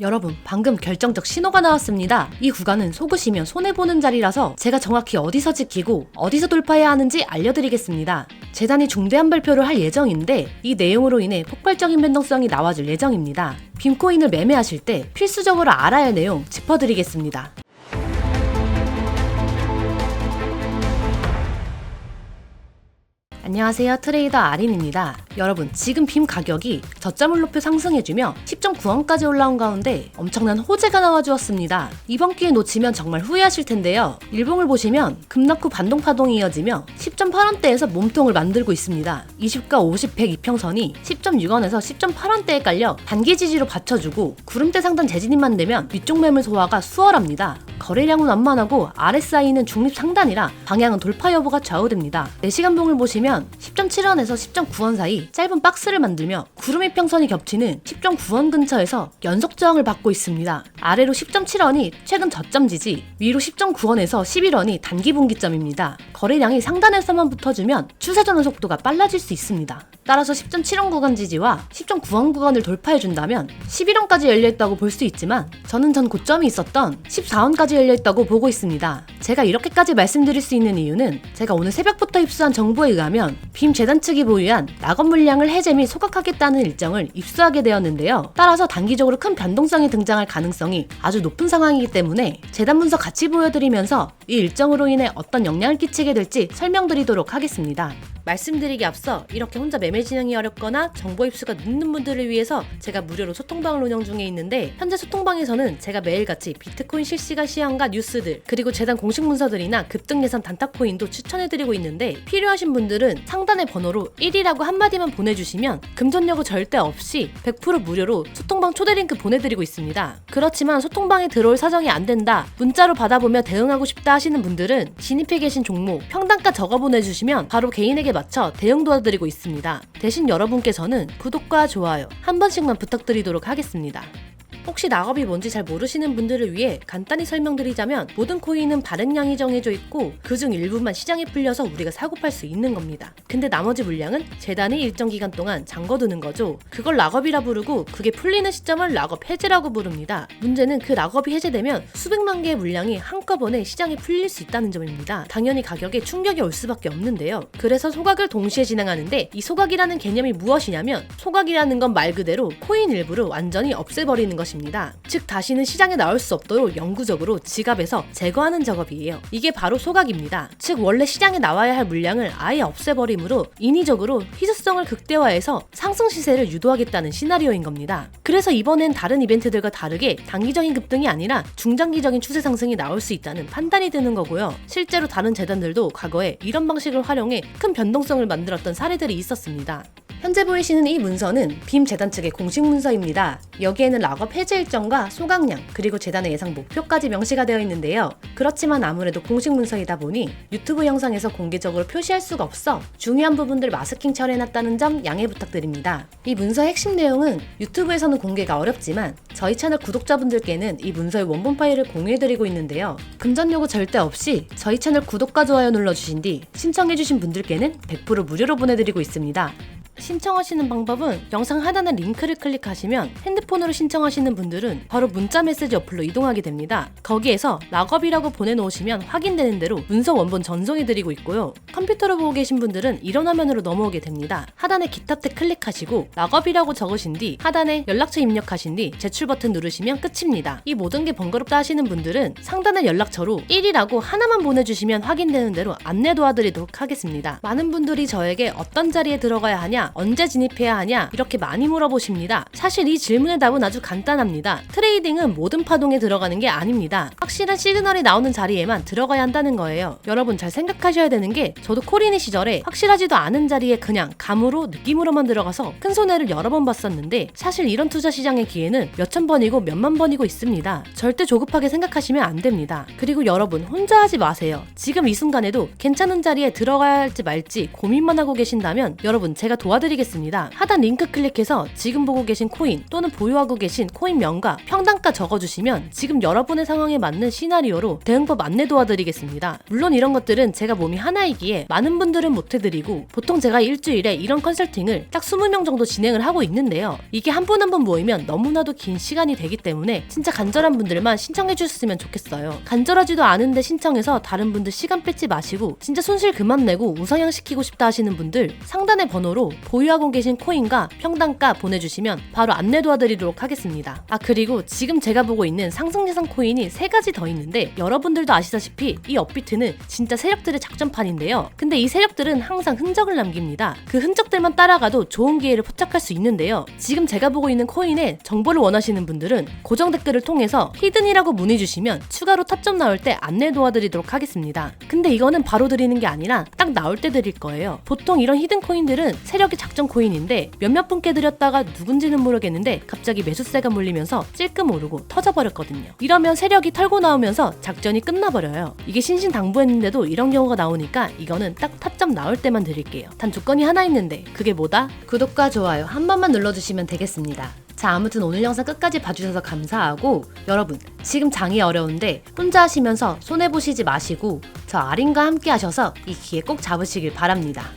여러분, 방금 결정적 신호가 나왔습니다. 이 구간은 속으시면 손해보는 자리라서 제가 정확히 어디서 지키고 어디서 돌파해야 하는지 알려드리겠습니다. 재단이 중대한 발표를 할 예정인데 이 내용으로 인해 폭발적인 변동성이 나와줄 예정입니다. 빔코인을 매매하실 때 필수적으로 알아야 할 내용 짚어드리겠습니다. 안녕하세요. 트레이더 아린입니다. 여러분, 지금 빔 가격이 저점을 높여 상승해주며 10.9원까지 올라온 가운데 엄청난 호재가 나와주었습니다. 이번 기회 놓치면 정말 후회하실 텐데요. 일봉을 보시면 급락 후 반동 파동이 이어지며 10.8원대에서 몸통을 만들고 있습니다. 20과 50, 100 이평선이 10.6원에서 10.8원대에 깔려 단기 지지로 받쳐주고 구름대 상단 재진입만 되면 위쪽 매물 소화가 수월합니다. 거래량은 완만하고 RSI는 중립 상단이라 방향은 돌파 여부가 좌우됩니다. 4시간 봉을 보시면 10.7원에서 10.9원 사이 짧은 박스를 만들며 구름 이평선이 겹치는 10.9원 근처에서 연속 저항을 받고 있습니다. 아래로 10.7원이 최근 저점 지지, 위로 10.9원에서 11원이 단기 분기점입니다. 거래량이 상단에서만 붙어주면 추세 전환 속도가 빨라질 수 있습니다. 따라서 10.7원 구간 지지와 10.9원 구간을 돌파해준다면 11원까지 열려있다고 볼 수 있지만 저는 전 고점이 있었던 14원까지 열려있다고 보고 있습니다. 제가 이렇게까지 말씀드릴 수 있는 이유는 제가 오늘 새벽부터 입수한 정보에 의하면 빔 재단 측이 보유한 낙업 물 량을 해제 및 소각하겠다는 일정을 입수하게 되었는데요. 따라서 단기적으로 큰 변동성이 등장할 가능성이 아주 높은 상황이기 때문에 재단 문서 같이 보여드리면서 이 일정으로 인해 어떤 영향을 끼치게 될지 설명드리도록 하겠습니다. 말씀드리기 앞서 이렇게 혼자 매매 진행이 어렵거나 정보 입수가 늦는 분들을 위해서 제가 무료로 소통방을 운영 중에 있는데 현재 소통방에서는 제가 매일같이 비트코인 실시간 시황과 뉴스들 그리고 재단 공식 문서들이나 급등 예상 단타 코인도 추천해드리고 있는데 필요하신 분들은 상단의 번호로 1이라고 한마디만 보내주시면 금전여고 절대 없이 100% 무료로 소통방 초대 링크 보내드리고 있습니다. 그렇지만 소통방에 들어올 사정이 안 된다 문자로 받아보며 대응하고 싶다 하시는 분들은 진입해 계신 종목 평단가 적어 보내주시면 바로 개인에게 맞춰 대응 도와드리고 있습니다. 대신 여러분께서는 구독과 좋아요 한 번씩만 부탁드리도록 하겠습니다. 혹시 낙업이 뭔지 잘 모르시는 분들을 위해 간단히 설명드리자면 모든 코인은 발행량이 정해져 있고 그중 일부만 시장에 풀려서 우리가 사고 팔 수 있는 겁니다. 근데 나머지 물량은 재단이 일정 기간 동안 잠궈두는 거죠. 그걸 낙업이라 부르고 그게 풀리는 시점을 낙업 해제라고 부릅니다. 문제는 그 낙업이 해제되면 수백만 개의 물량이 한꺼번에 시장에 풀릴 수 있다는 점입니다. 당연히 가격에 충격이 올 수밖에 없는데요. 그래서 소각을 동시에 진행하는데 이 소각이라는 개념이 무엇이냐면 소각이라는 건 말 그대로 코인 일부를 완전히 없애버리는 것입니다. 것입니다. 즉 다시는 시장에 나올 수 없도록 영구적으로 지갑에서 제거하는 작업이에요. 이게 바로 소각입니다. 즉 원래 시장에 나와야 할 물량을 아예 없애버림으로 인위적으로 희소성을 극대화해서 상승 시세를 유도하겠다는 시나리오인 겁니다. 그래서 이번엔 다른 이벤트들과 다르게 단기적인 급등이 아니라 중장기적인 추세 상승이 나올 수 있다는 판단이 드는 거고요. 실제로 다른 재단들도 과거에 이런 방식을 활용해 큰 변동성을 만들었던 사례들이 있었습니다. 현재 보이시는 이 문서는 빔 재단 측의 공식 문서입니다. 여기에는 락업 해제 일정과 소각량 그리고 재단의 예상 목표까지 명시가 되어 있는데요. 그렇지만 아무래도 공식 문서이다 보니 유튜브 영상에서 공개적으로 표시할 수가 없어 중요한 부분들 마스킹 처리해놨다는 점 양해 부탁드립니다. 이 문서의 핵심 내용은 유튜브에서는 공개가 어렵지만 저희 채널 구독자분들께는 이 문서의 원본 파일을 공유해드리고 있는데요. 금전 요구 절대 없이 저희 채널 구독과 좋아요 눌러주신 뒤 신청해주신 분들께는 100% 무료로 보내드리고 있습니다. 신청하시는 방법은 영상 하단의 링크를 클릭하시면 핸드폰으로 신청하시는 분들은 바로 문자 메시지 어플로 이동하게 됩니다. 거기에서 락업이라고 보내놓으시면 확인되는 대로 문서 원본 전송해드리고 있고요. 컴퓨터로 보고 계신 분들은 이런 화면으로 넘어오게 됩니다. 하단에 기타 탭 클릭하시고 락업이라고 적으신 뒤 하단에 연락처 입력하신 뒤 제출 버튼 누르시면 끝입니다. 이 모든 게 번거롭다 하시는 분들은 상단의 연락처로 1이라고 하나만 보내주시면 확인되는 대로 안내 도와드리도록 하겠습니다. 많은 분들이 저에게 어떤 자리에 들어가야 하냐 언제 진입해야 하냐 이렇게 많이 물어보십니다. 사실 이 질문의 답은 아주 간단합니다. 트레이딩은 모든 파동에 들어가는 게 아닙니다. 확실한 시그널이 나오는 자리에만 들어가야 한다는 거예요. 여러분 잘 생각하셔야 되는 게 저도 코리니 시절에 확실하지도 않은 자리에 그냥 감으로 느낌으로만 들어가서 큰 손해를 여러 번 봤었는데 사실 이런 투자 시장의 기회는 몇천 번이고 몇만 번이고 있습니다. 절대 조급하게 생각하시면 안 됩니다. 그리고 여러분 혼자 하지 마세요. 지금 이 순간에도 괜찮은 자리에 들어가야 할지 말지 고민만 하고 계신다면 여러분 제가 도와 도와드리겠습니다. 하단 링크 클릭해서 지금 보고 계신 코인 또는 보유하고 계신 코인 명과 평단가 적어주시면 지금 여러분의 상황에 맞는 시나리오로 대응법 안내 도와드리겠습니다. 물론 이런 것들은 제가 몸이 하나이기에 많은 분들은 못해드리고 보통 제가 일주일에 이런 컨설팅을 딱 20명 정도 진행을 하고 있는데요. 이게 한 분 한 분 모이면 너무나도 긴 시간이 되기 때문에 진짜 간절한 분들만 신청해 주셨으면 좋겠어요. 간절하지도 않은데 신청해서 다른 분들 시간 뺏지 마시고 진짜 손실 그만 내고 우상향 시키고 싶다 하시는 분들 상단의 번호로 보유하고 계신 코인과 평단가 보내주시면 바로 안내 도와드리도록 하겠습니다. 아 그리고 지금 제가 보고 있는 상승 예상 코인이 세 가지 더 있는데 여러분들도 아시다시피 이 업비트는 진짜 세력들의 작전판인데요. 근데 이 세력들은 항상 흔적을 남깁니다. 그 흔적들만 따라가도 좋은 기회를 포착할 수 있는데요. 지금 제가 보고 있는 코인의 정보를 원하시는 분들은 고정 댓글을 통해서 히든이라고 문의 주시면 추가로 타점 나올 때 안내 도와드리도록 하겠습니다. 근데 이거는 바로 드리는 게 아니라 딱 나올 때 드릴 거예요. 보통 이런 히든 코인들은 세력 이 작전 코인인데 몇몇 분께 드렸다가 누군지는 모르겠는데 갑자기 매수세가 몰리면서 찔끔 오르고 터져버렸거든요. 이러면 세력이 털고 나오면서 작전이 끝나버려요. 이게 신신당부했는데도 이런 경우가 나오니까 이거는 딱 타점 나올 때만 드릴게요. 단 조건이 하나 있는데 그게 뭐다? 구독과 좋아요 한 번만 눌러주시면 되겠습니다. 자, 아무튼 오늘 영상 끝까지 봐주셔서 감사하고 여러분 지금 장이 어려운데 혼자 하시면서 손해 보시지 마시고 저 아린과 함께 하셔서 이 기회 꼭 잡으시길 바랍니다.